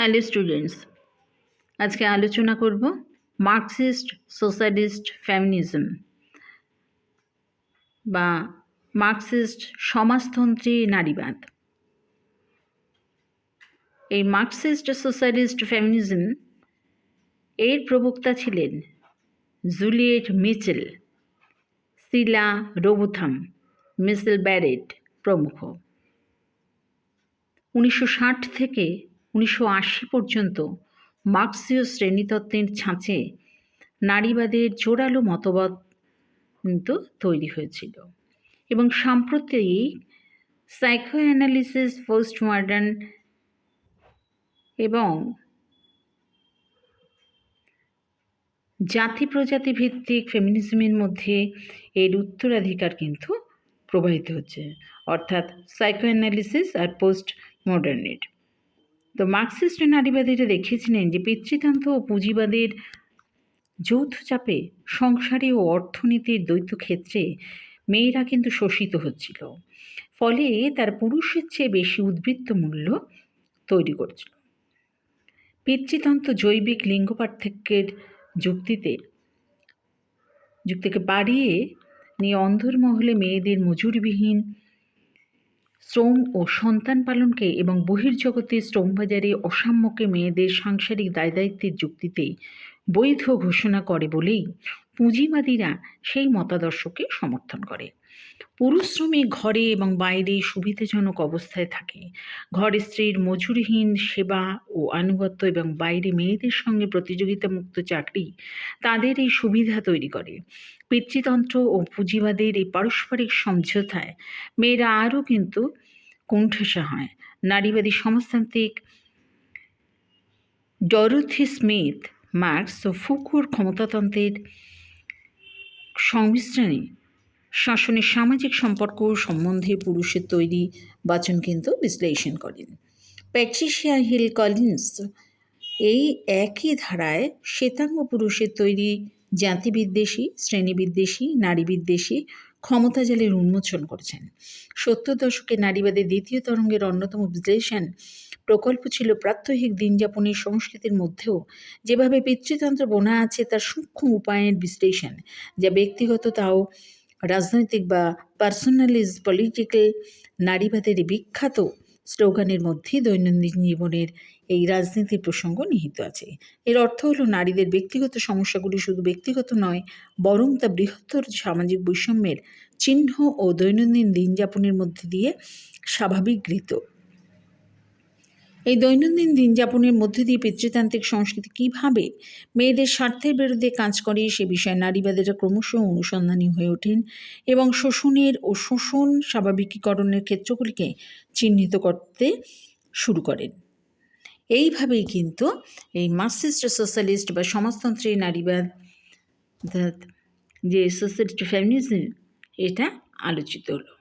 Hello students, আজকে আলোচনা করব মার্কসিস্ট সোশ্যালিস্ট ফ্যামিনিজম বা মার্কসিস্ট সমাজতন্ত্রী নারীবাদ। এই মার্কসিস্ট সোশ্যালিস্ট ফ্যামিনিজম এর প্রবক্তা ছিলেন Juliet Mitchell, Sheila Rowbotham, Michele Barrett প্রমুখ। উনিশশো ষাট থেকে উনিশশো আশি পর্যন্ত মার্ক্সীয় শ্রেণীতত্ত্বের ছাঁচে নারীবাদের জোরালো মতবাদ কিন্তু তৈরি হয়েছিল এবং সাম্প্রতিক সাইকো অ্যানালিসিস পোস্ট মডার্ন এবং জাতি প্রজাতি ভিত্তিক ফেমিনিজমের মধ্যে এর উত্তরাধিকার কিন্তু প্রবাহিত হচ্ছে, অর্থাৎ সাইকো অ্যানালিসিস আর পোস্ট মডার্নের তো মার্কসিস্ট নারীবাদীরা দেখিয়েছিলেন যে পিতৃতন্ত্র ও পুঁজিবাদের যৌথ চাপে সংসারে ও অর্থনীতির দ্বৈত ক্ষেত্রে মেয়েরা কিন্তু শোষিত হচ্ছিল। ফলে তার পুরুষের চেয়ে বেশি উদ্বৃত্ত মূল্য তৈরি করছিল। পিতৃতন্ত্র জৈবিক লিঙ্গ পার্থক্যের যুক্তিতে, যুক্তিকে বাড়িয়ে নিয়ে অন্ধরমহলে মেয়েদের মজুরিবিহীন শ্রম ও সন্তান পালনকে এবং বহির্জগতে শ্রমবাজারে অসাম্যকে মেয়েদের সাংসারিক দায় দায়িত্বের যুক্তিতে বৈধ ঘোষণা করে বলেই পুঁজিবাদীরা সেই মতাদর্শকে সমর্থন করে। পুরুষ শ্রমিক ঘরে এবং বাইরে সুবিধাজনক অবস্থায় থাকে। ঘরে স্ত্রীর মজুরিহীন সেবা ও আনুগত্য এবং বাইরে মেয়েদের সঙ্গে প্রতিযোগিতামুক্ত চাকরি তাদের এই সুবিধা তৈরি করে। পিতৃতন্ত্র ও পুঁজিবাদের এই পারস্পরিক সমঝোতায় মেয়েরা আরও কিন্তু কুণ্ঠাসা হয়। নারীবাদী সমাজতান্ত্রিক ডরোথি স্মিথ, মার্কস ও ফুকুর ক্ষমতাতন্ত্রের সংমিশ্রণে শাসনের সামাজিক সম্পর্ক সম্বন্ধে পুরুষের তৈরি বাচন কিন্তু বিশ্লেষণ করেন। প্যাট্রিশিয়া হিল কলিন্স এই একই ধারায় শ্বেতাঙ্গ পুরুষের তৈরি জাতিবিদ্বেষী, শ্রেণীবিদ্বেষী, নারীবিদ্বেষী ক্ষমতাজালের উন্মোচন করেছেন। সত্তর দশকে নারীবাদের দ্বিতীয় তরঙ্গের অন্যতম বিশ্লেষণ প্রকল্প ছিল প্রাত্যহিক দিনযাপনের সংস্কৃতির মধ্যেও। যেভাবে পিতৃতন্ত্র বোনা আছে তার সূক্ষ্ম উপায়ের বিশ্লেষণ, যা ব্যক্তিগত তাও রাজনৈতিক বা পার্সোনালিজ পলিটিক্যাল নারীবাদের বিখ্যাত স্লোগানের মধ্যে দৈনন্দিন জীবনের এই রাজনীতির প্রসঙ্গ নিহিত আছে। এর অর্থ হলো, নারীদের ব্যক্তিগত সমস্যাগুলি শুধু ব্যক্তিগত নয়, বরং তা বৃহত্তর সামাজিক বৈষম্যের চিহ্ন ও দৈনন্দিন দিনযাপনের মধ্যে দিয়ে স্বাভাবিকৃত। এই দৈনন্দিন দিনযাপনের মধ্যে দিয়ে পিতৃতান্ত্রিক সংস্কৃতি কীভাবে মেয়েদের স্বার্থের বিরুদ্ধে কাজ করে, সে বিষয়ে নারীবাদীরা ক্রমশ অনুসন্ধানী হয়ে ওঠেন এবং শোষণের ও শোষণ স্বাভাবিকীকরণের ক্ষেত্রগুলিকে চিহ্নিত করতে শুরু করেন। এইভাবেই কিন্তু এই মার্সিস্ট সোশ্যালিস্ট বা সমাজতন্ত্রী নারীবাদ যে সোশ্যালিস্ট ফ্যামিনিজম এটা আলোচিত হলো।